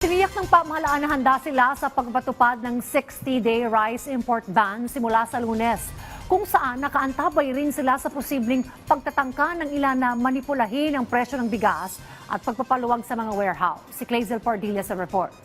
Tiniyak ng pamahalaan na handa sila sa pagpatupad ng 60-day rice import ban simula sa lunes, kung saan nakaantabay rin sila sa posibleng pagtatangka ng ilan na manipulahin ang presyo ng bigas at pagpapaluwag sa mga warehouse. Si Clazel Pardilla sa report.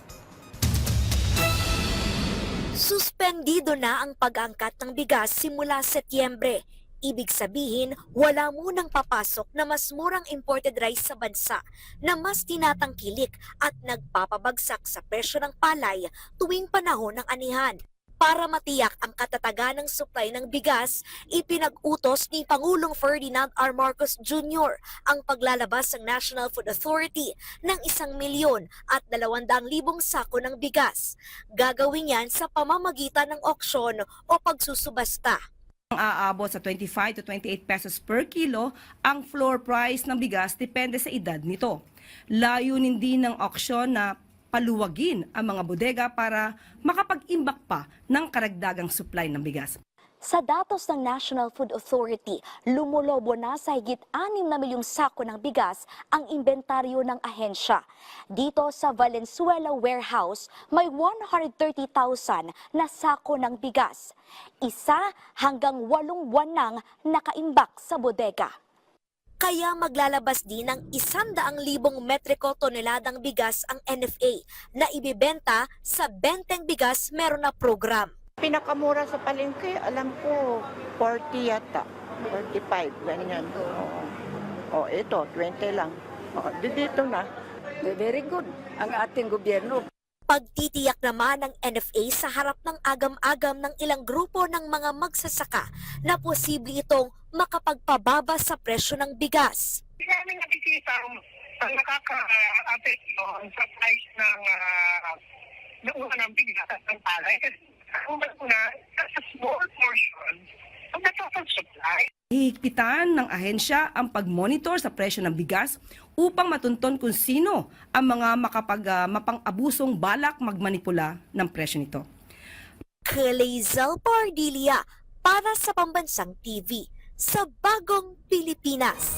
Suspendido na ang pag-angkat ng bigas simula Setyembre. Ibig sabihin, wala munang papasok na mas murang imported rice sa bansa na mas tinatangkilik at nagpapabagsak sa presyo ng palay tuwing panahon ng anihan. Para matiyak ang katatagan ng supply ng bigas, ipinag-utos ni Pangulong Ferdinand R. Marcos Jr. ang paglalabas ng National Food Authority ng isang milyon at dalawandang libong sako ng bigas. Gagawin yan sa pamamagitan ng auksyon o pagsusubasta. Ang aabot sa 25 to 28 pesos per kilo ang floor price ng bigas depende sa edad nito. Layunin din ng auksyon na paluwagin ang mga bodega para makapag-imbak pa ng karagdagang supply ng bigas. Sa datos ng National Food Authority, lumulobo na sa higit 6 na milyong sako ng bigas ang inventaryo ng ahensya. Dito sa Valenzuela Warehouse, may 130,000 na sako ng bigas. Isa hanggang walong buwan nang nakaimbak sa bodega. Kaya maglalabas din ng 100,000 metriko toneladang bigas ang NFA na ibibenta sa benteng bigas meron na program. Pinakamura sa palengke, alam ko, 40 yata. 45, ganyan. O, ito, 20 lang. O, di dito na. Very good ang ating gobyerno. Pagtitiyak naman ng NFA sa harap ng agam-agam ng ilang grupo ng mga magsasaka na posible itong makapagpababa sa presyo ng bigas. Hindi namin nakikita ang nakaka-apekto sa price ng uh, ng una ng bigas at ng palay. Ang una, that's a small portion of the total supply. Hihigpitan ng ahensya ang pag-monitor sa presyo ng bigas upang matunton kung sino ang mga makapag ah, mapang-abusong balak magmanipula ng presyo nito. Clazel Pardilia para sa Pambansang TV sa Bagong Pilipinas.